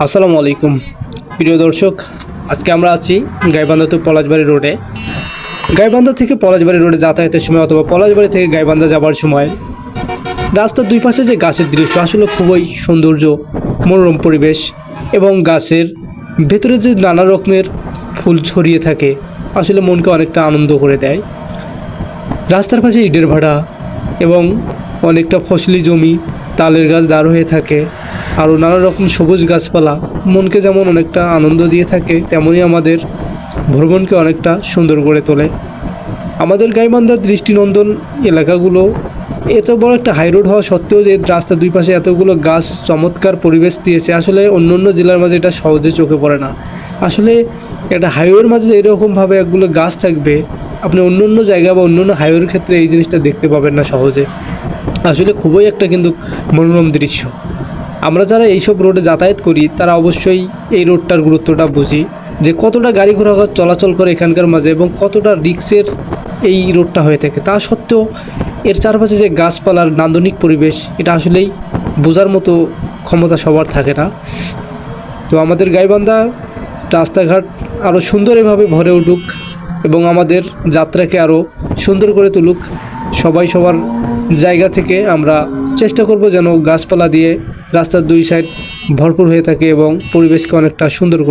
আসসালামু আলাইকুম। প্রিয় দর্শক, আজকে আমরা আছি গাইবান্ধা তো পলাশবাড়ি রোডে। গাইবান্ধা থেকে পলাশবাড়ি রোডে যাতায়াতের সময় অথবা পলাশবাড়ি থেকে গাইবান্ধা যাবার সময় রাস্তার দুই পাশে যে গাছের দৃশ্য, আসলে খুবই সৌন্দর্য, মনোরম পরিবেশ এবং গাছের ভেতরে যে নানা রকমের ফুল ছড়িয়ে থাকে, আসলে মনকে অনেকটা আনন্দ করে দেয়। রাস্তার পাশে ইটের ভাড়া এবং অনেকটা ফসলি জমি, তালের গাছ দাঁড় হয়ে থাকে। আরও নানা রকম সবুজ গাছপালা, মনকে যেমন অনেকটা আনন্দ দিয়ে থাকে তেমনই আমাদের ভ্রমণকে অনেকটা সুন্দর করে তোলে। আমাদের গাইবান্ধার দৃষ্টিনন্দন এলাকাগুলো এত বড় একটা হাই রোড হওয়া সত্ত্বেও যে রাস্তার দুই পাশে এতগুলো গাছ, চমৎকার পরিবেশ দিয়েছে, আসলে অন্য অন্য জেলার মাঝে এটা সহজে চোখে পড়ে না। আসলে একটা হাইওয়ের মাঝে এরকমভাবে একগুলো গাছ থাকবে, আপনি অন্য অন্য জায়গা বা অন্য অন্য হাইওয়ের ক্ষেত্রে এই জিনিসটা দেখতে পাবেন না সহজে। আসলে খুবই একটা কিন্তু মনোরম দৃশ্য। আমরা যারা এইসব রোডে যাতায়াত করি, তারা অবশ্যই এই রোডটার গুরুত্বটা বুঝি। যে কতটা গাড়ি ঘোড়া চলাচল করে এখানকার মাঝে এবং কতটা রিক্সের এই রোডটা হয়ে থাকে। তা সত্ত্বেও এর চারপাশে যে গাছপালার নান্দনিক পরিবেশ, এটা আসলেই বোঝার মতো ক্ষমতা সবার থাকে না। তো আমাদের গাইবান্ধা রাস্তাঘাট আরও সুন্দর এভাবে ভরে উঠুক এবং আমাদের যাত্রাকে আরও সুন্দর করে তুলুক। সবাই সবার জায়গা থেকে আমরা চেষ্টা করব যেন গাছপালা দিয়ে রাস্তার দুই সাইড ভরপুর হয়ে থাকে এবং পরিবেশকে অনেকটা সুন্দর করে